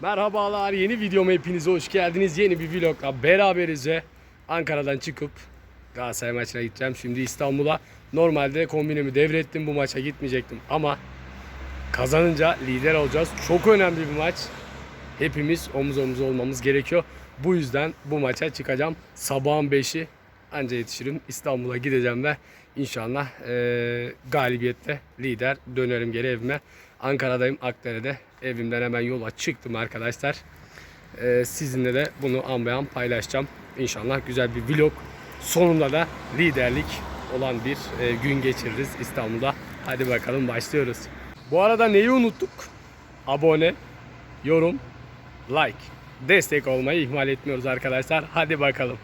Merhabalar yeni videoma hepinize hoş geldiniz. Yeni bir vlogla beraberiz Ankara'dan çıkıp Galatasaray maçına gideceğim. Şimdi İstanbul'a normalde kombinemi devrettim bu maça gitmeyecektim ama kazanınca lider olacağız. Çok önemli bir maç. Hepimiz omuz omuz olmamız gerekiyor. Bu yüzden bu maça çıkacağım. Sabahın 5'i anca yetişirim. İstanbul'a gideceğim ve inşallah eee galibiyette lider dönerim geri evime. Ankara'dayım Akdere'de. Evimden hemen yola çıktım arkadaşlar. Eee, sizinle de bunu anbayan paylaşacağım. İnşallah güzel bir vlog. Sonunda da liderlik olan bir eee, gün geçiririz İstanbul'da. Hadi bakalım başlıyoruz. Bu arada neyi unuttuk? Abone, yorum, like. Destek olmayı ihmal etmiyoruz arkadaşlar. Hadi bakalım.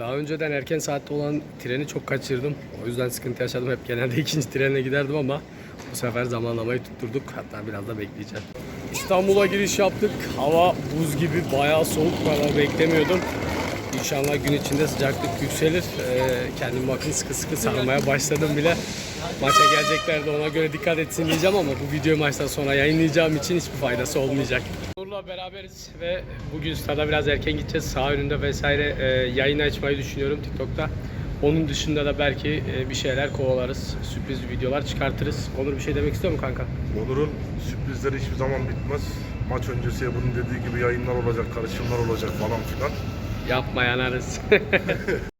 Daha önceden erken saatte olan treni çok kaçırdım. O yüzden sıkıntı yaşadım. Hep genelde ikinci trenle giderdim ama bu sefer zamanlamayı tutturduk. Hatta biraz da bekleyeceğim. İstanbul'a giriş yaptık. Hava buz gibi bayağı soğuk. Kadar beklemiyordum. İnşallah gün içinde sıcaklık yükselir. Ee, kendim bakın sıkı sıkı sarmaya başladım bile. Maça gelecekler de ona göre dikkat etsin diyeceğim ama bu videoyu maçtan sonra yayınlayacağım için hiçbir faydası olmayacak. Nur'la beraberiz ve bugün stada biraz erken gideceğiz. Sağ önünde vesaire e, yayın açmayı düşünüyorum TikTok'ta. Onun dışında da belki e, bir şeyler kovalarız. Sürpriz videolar çıkartırız. Onur bir şey demek istiyor mu kanka? Onur'un sürprizleri hiçbir zaman bitmez. Maç öncesi bunun dediği gibi yayınlar olacak, karışımlar olacak falan filan. Yapma yanarız.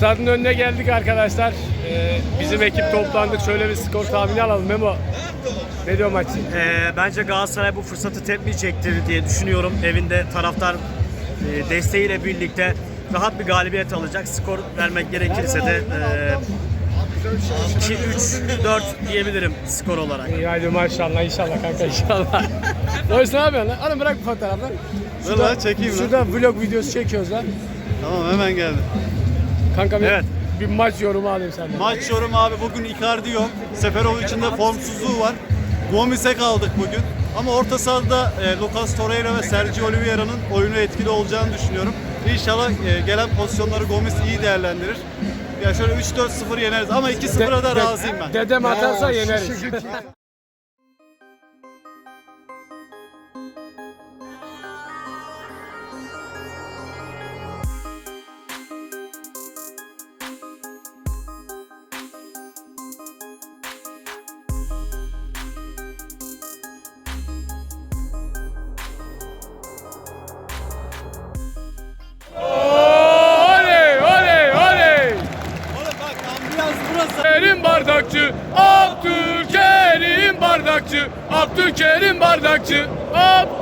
Stadın önüne geldik arkadaşlar. Ee, bizim ekip toplandık. Şöyle bir skor tahmini alalım Memo. Ne diyor maç? Ee, bence Galatasaray bu fırsatı tepmeyecektir diye düşünüyorum. Evinde taraftar e, desteğiyle birlikte rahat bir galibiyet alacak. Skor vermek gerekirse de e, 2, 3, 4 diyebilirim skor olarak. İyi hadi maşallah inşallah kanka inşallah. Doysun ne yapıyorsun lan? Hanım bırak bu fotoğrafları. Dur lan çekeyim lan. Şurada vlog videosu çekiyoruz lan. Tamam hemen geldi. Kanka bir, Evet. bir maç yorumu alayım senden. Maç yorum abi bugün Icardi yok. Seferovic'in de formsuzluğu var. Gomis'e kaldık bugün. Ama orta sahada e, Lucas Torreira ve Sergio Oliveira'nın oyunu etkili olacağını düşünüyorum. İnşallah e, gelen pozisyonları Gomis iyi değerlendirir. Ya şöyle 3-4-0 yeneriz ama 2-0'a da razıyım ben. Dedem atarsa yeneriz. Abdülkerim Bardakçı, Ab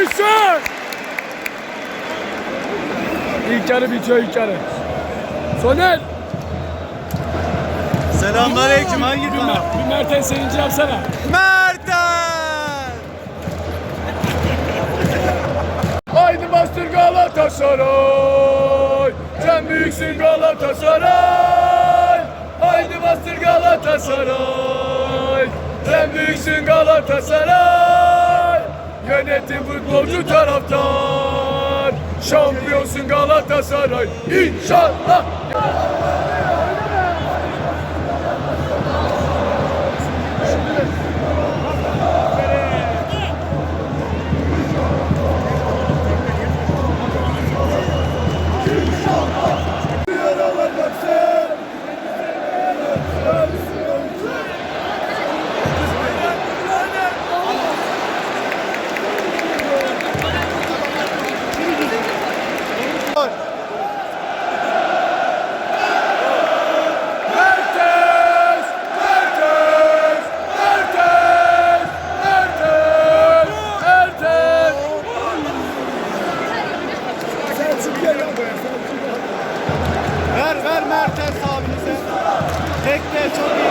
Mission. İlk yarı bitiyor ilk yarı. Soner. Selamünaleyküm hangi Bir, kanal? Mer- bir Mertens sevinci yapsana. Mertens! Haydi bastır Galatasaray Sen büyüksün Galatasaray Haydi bastır Galatasaray Sen büyüksün Galatasaray Yönetim futbolcu taraftar. Şampiyonsun Galatasaray. İnşallah çok iyi.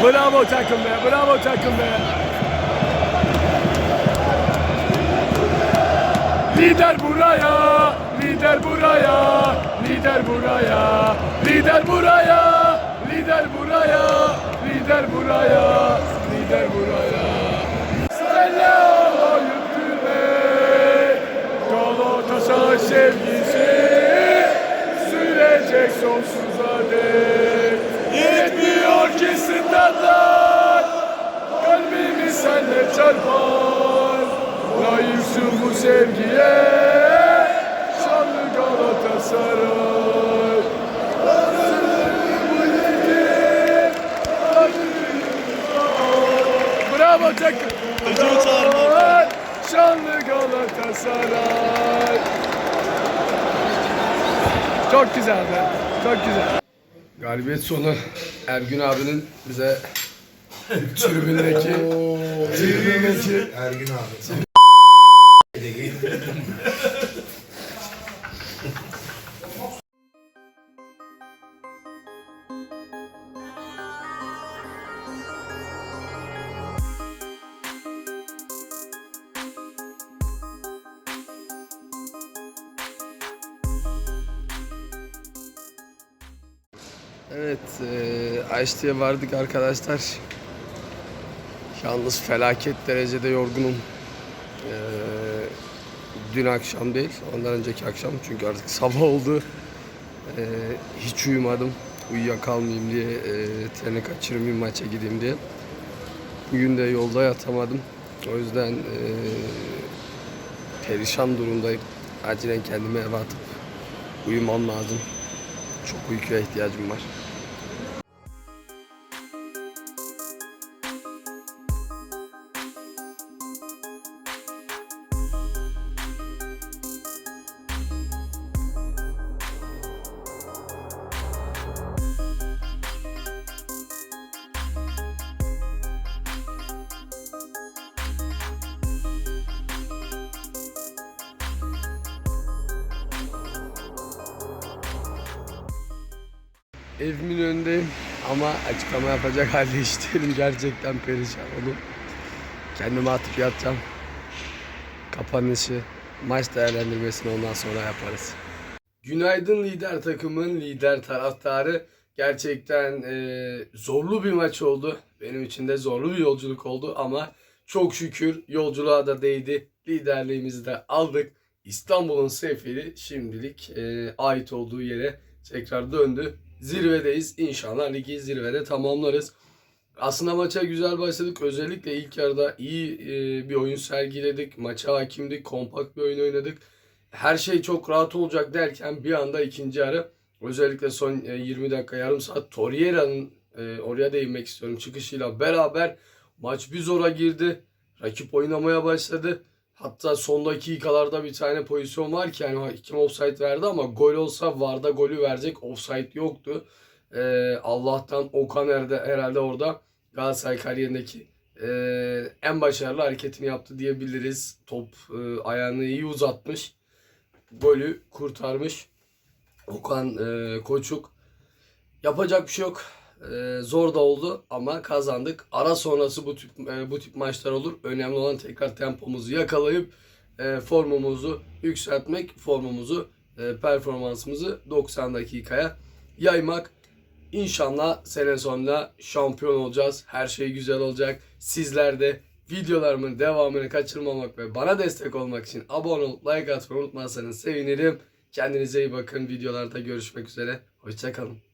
Bravo takım be, bravo takım be. Lider buraya, lider buraya, lider buraya, lider buraya, lider buraya, lider buraya, lider buraya. Selam yüktüre, Galatasaray sevgisi sürecek sonsuza Galatasaray. Çok güzel be. Çok güzel. Galibiyet sonu Ergün abinin bize tribündeki tribündeki Ergin abi. Evet, eee Ayşe'ye vardık arkadaşlar. Yalnız felaket derecede yorgunum. Eee, dün akşam değil, ondan önceki akşam çünkü artık sabah oldu. Eee, hiç uyumadım. Uyuyakalmayayım diye, eee treni kaçırmayayım maça gideyim diye. Bugün de yolda yatamadım. O yüzden eee, perişan durumdayım. Acilen kendimi eve atıp uyumam lazım. Çok uykuya ihtiyacım var. Evimin önündeyim ama açıklama yapacak halde hiç değilim. Gerçekten perişan oldum. Kendimi atıp yatacağım. Kapanışı, maç değerlendirmesini ondan sonra yaparız. Günaydın lider takımın lider taraftarı. Gerçekten eee, zorlu bir maç oldu. Benim için de zorlu bir yolculuk oldu ama çok şükür yolculuğa da değdi. Liderliğimizi de aldık. İstanbul'un seferi şimdilik eee, ait olduğu yere tekrar döndü. Zirvedeyiz. İnşallah ligi zirvede tamamlarız. Aslında maça güzel başladık. Özellikle ilk yarıda iyi e, bir oyun sergiledik. Maça hakimdik. Kompakt bir oyun oynadık. Her şey çok rahat olacak derken bir anda ikinci yarı özellikle son e, 20 dakika yarım saat Torreira'nın e, oraya değinmek istiyorum çıkışıyla beraber maç bir zora girdi. Rakip oynamaya başladı. Hatta son dakikalarda bir tane pozisyon var ki yani kim offside verdi ama gol olsa VAR'da golü verecek offside yoktu. Ee, Allah'tan Okan herhalde, herhalde orada Galatasaray kariyerindeki e, en başarılı hareketini yaptı diyebiliriz. Top e, ayağını iyi uzatmış. Golü kurtarmış. Okan e, Koçuk. Yapacak bir şey yok. E, zor da oldu ama kazandık. Ara sonrası bu tip e, bu tip maçlar olur. Önemli olan tekrar tempomuzu yakalayıp e, formumuzu yükseltmek, formumuzu, e, performansımızı 90 dakikaya yaymak. İnşallah sene sonunda şampiyon olacağız. Her şey güzel olacak. Sizler de videolarımın devamını kaçırmamak ve bana destek olmak için abone olup like atmayı unutmazsanız sevinirim. Kendinize iyi bakın. Videolarda görüşmek üzere. Hoşçakalın.